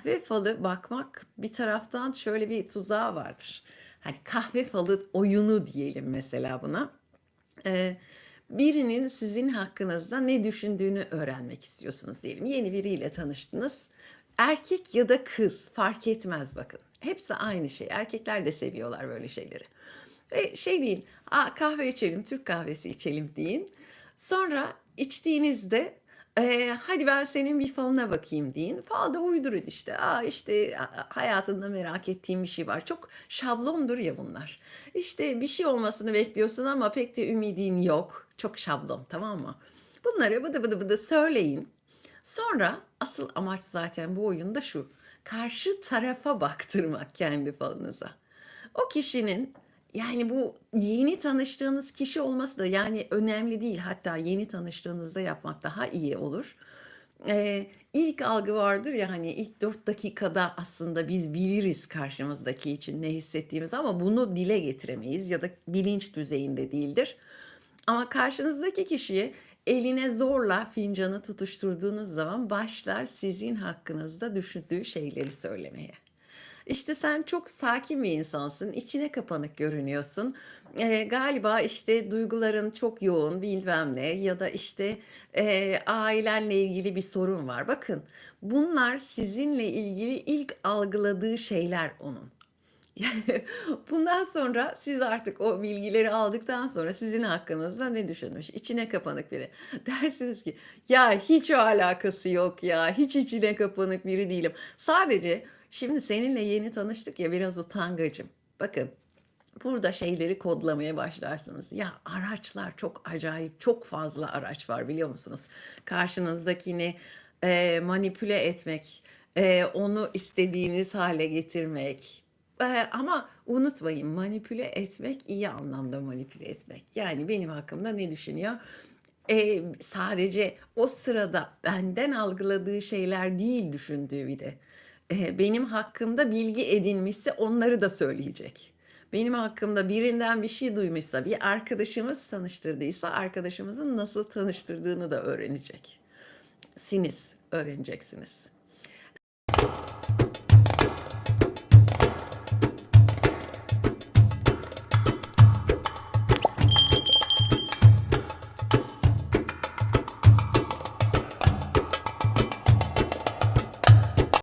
kahve falı bakmak bir taraftan şöyle bir tuzağı vardır. Hani kahve falı oyunu diyelim mesela buna. Eee, birinin sizin hakkınızda ne düşündüğünü öğrenmek istiyorsunuz diyelim. Yeni biriyle tanıştınız. Erkek ya da kız fark etmez bakın. Hepsi aynı şey. Erkekler de seviyorlar böyle şeyleri. Ve şey deyin, Aa, kahve içelim, Türk kahvesi içelim deyin. Sonra içtiğinizde eee, hadi ben senin bir falına bakayım deyin. Falda uydurun işte. Aa işte hayatında merak ettiğim bir şey var. Çok şablondur ya bunlar. İşte bir şey olmasını bekliyorsun ama pek de ümidin yok. Çok şablon tamam mı? Bunları bıdı bıdı bıdı söyleyin. Sonra asıl amaç zaten bu oyunda şu. Karşı tarafa baktırmak kendi falınıza. O kişinin yani bu yeni tanıştığınız kişi olması da yani önemli değil. Hatta yeni tanıştığınızda yapmak daha iyi olur. Ee, ilk algı vardır ya hani ilk dört dakikada aslında biz biliriz karşımızdaki için ne hissettiğimizi ama bunu dile getiremeyiz ya da bilinç düzeyinde değildir. Ama karşınızdaki kişiye eline zorla fincanı tutuşturduğunuz zaman başlar sizin hakkınızda düşündüğü şeyleri söylemeye. İşte sen çok sakin bir insansın, içine kapanık görünüyorsun. Eee, galiba işte duyguların çok yoğun, bilmem ne ya da işte eee, ailenle ilgili bir sorun var. Bakın, bunlar sizinle ilgili ilk algıladığı şeyler onun. Bundan sonra siz artık o bilgileri aldıktan sonra sizin hakkınızda ne düşünmüş? İçine kapanık biri. Dersiniz ki ya hiç o alakası yok ya hiç içine kapanık biri değilim. Sadece şimdi seninle yeni tanıştık ya biraz utangacım. Bakın burada şeyleri kodlamaya başlarsınız. Ya araçlar çok acayip, çok fazla araç var biliyor musunuz? Karşınızdakini eee, manipüle etmek, eee, onu istediğiniz hale getirmek. Eee, ama unutmayın manipüle etmek iyi anlamda manipüle etmek. Yani benim hakkımda ne düşünüyor? Eee, sadece o sırada benden algıladığı şeyler değil düşündüğü bir de. Eee, benim hakkımda bilgi edinmişse onları da söyleyecek. Benim hakkımda birinden bir şey duymuşsa, bir arkadaşımız tanıştırdıysa arkadaşımızın nasıl tanıştırdığını da öğrenecek. Siniz öğreneceksiniz.